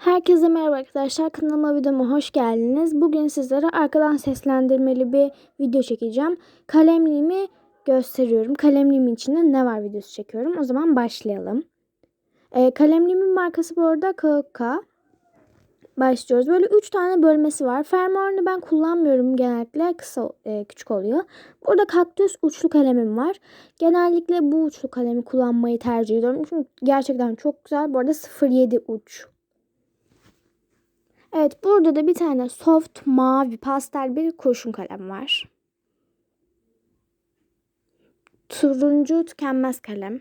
Herkese merhaba arkadaşlar. Kanalıma videoma hoş geldiniz. Bugün sizlere arkadan seslendirmeli bir video çekeceğim. Kalemliğimi gösteriyorum. Kalemliğimin içinde ne var videosu çekiyorum. O zaman başlayalım. Ee, kalemliğimin markası bu arada KK. Başlıyoruz. Böyle 3 tane bölmesi var. Fermuarını ben kullanmıyorum genellikle. Kısa, e, küçük oluyor. Burada kaktüs uçlu kalemim var. Genellikle bu uçlu kalemi kullanmayı tercih ediyorum. Çünkü gerçekten çok güzel. Bu arada 07 uç Evet burada da bir tane soft mavi pastel bir kurşun kalem var. Turuncu tükenmez kalem.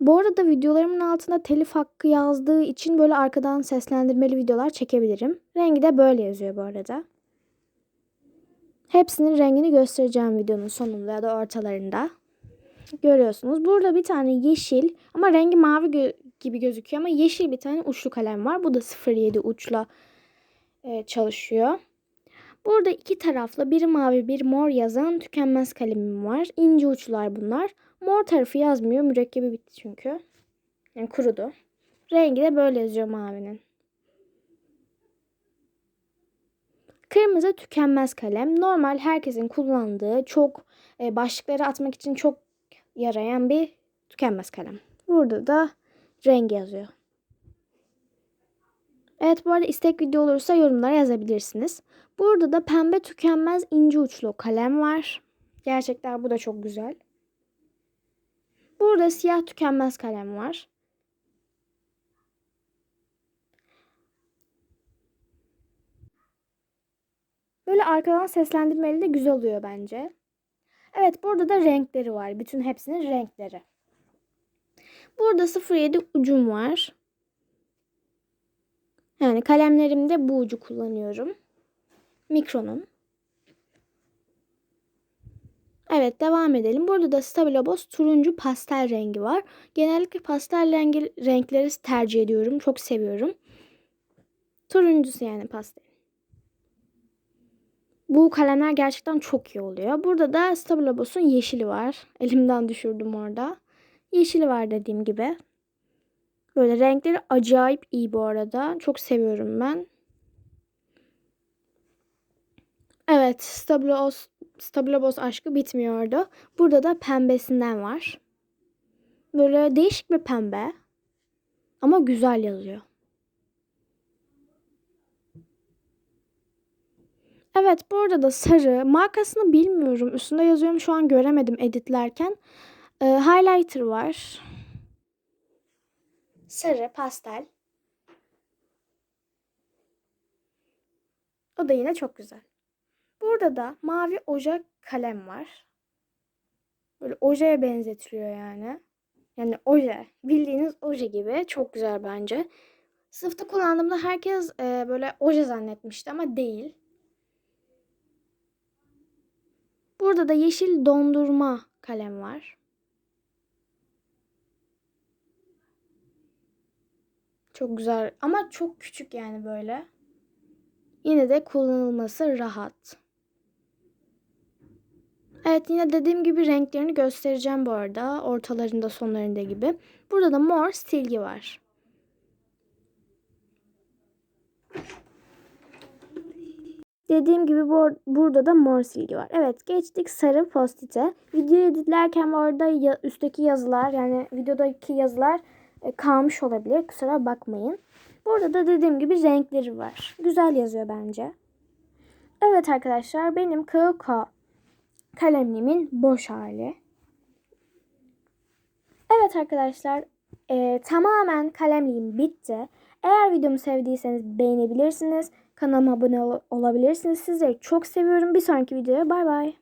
Bu arada videolarımın altında telif hakkı yazdığı için böyle arkadan seslendirmeli videolar çekebilirim. Rengi de böyle yazıyor bu arada. Hepsinin rengini göstereceğim videonun sonunda ya da ortalarında. Görüyorsunuz. Burada bir tane yeşil ama rengi mavi gibi gözüküyor ama yeşil bir tane uçlu kalem var. Bu da 07 uçla e, çalışıyor. Burada iki taraflı bir mavi bir mor yazan tükenmez kalemim var. İnce uçlar bunlar. Mor tarafı yazmıyor. Mürekkebi bitti çünkü. Yani kurudu. Rengi de böyle yazıyor mavinin. Kırmızı tükenmez kalem. Normal herkesin kullandığı çok e, başlıkları atmak için çok yarayan bir tükenmez kalem. Burada da rengi yazıyor. Evet bu arada istek video olursa yorumlara yazabilirsiniz. Burada da pembe tükenmez ince uçlu kalem var. Gerçekten bu da çok güzel. Burada siyah tükenmez kalem var. Böyle arkadan seslendirmeli de güzel oluyor bence. Evet burada da renkleri var. Bütün hepsinin renkleri. Burada 07 ucum var. Yani kalemlerimde bu ucu kullanıyorum. Mikronun. Evet devam edelim. Burada da Stabilo Boss turuncu pastel rengi var. Genellikle pastel rengi, renkleri tercih ediyorum. Çok seviyorum. Turuncusu yani pastel. Bu kalemler gerçekten çok iyi oluyor. Burada da Stabilo Boss'un yeşili var. Elimden düşürdüm orada. Yeşili var dediğim gibi. Böyle renkleri acayip iyi bu arada. Çok seviyorum ben. Evet, Stabilos, Stabilobos aşkı bitmiyordu. Burada da pembesinden var. Böyle değişik bir pembe. Ama güzel yazıyor. Evet, burada da sarı. Markasını bilmiyorum. Üstünde yazıyorum şu an göremedim editlerken. Ee, highlighter var sarı pastel. O da yine çok güzel. Burada da mavi oje kalem var. Böyle ojeye benzetiliyor yani. Yani oje. Bildiğiniz oje gibi. Çok güzel bence. Sınıfta kullandığımda herkes e, böyle oje zannetmişti ama değil. Burada da yeşil dondurma kalem var. Çok güzel ama çok küçük yani böyle. Yine de kullanılması rahat. Evet yine dediğim gibi renklerini göstereceğim bu arada. Ortalarında sonlarında gibi. Burada da mor silgi var. Dediğim gibi bu, burada da mor silgi var. Evet geçtik sarı postite. Videoyu editlerken bu arada ya, üstteki yazılar yani videodaki yazılar kalmış olabilir. Kusura bakmayın. Burada da dediğim gibi renkleri var. Güzel yazıyor bence. Evet arkadaşlar benim KK kalemliğimin boş hali. Evet arkadaşlar e, tamamen kalemliğim bitti. Eğer videomu sevdiyseniz beğenebilirsiniz. Kanalıma abone ol olabilirsiniz. Sizleri çok seviyorum. Bir sonraki videoya bay bay.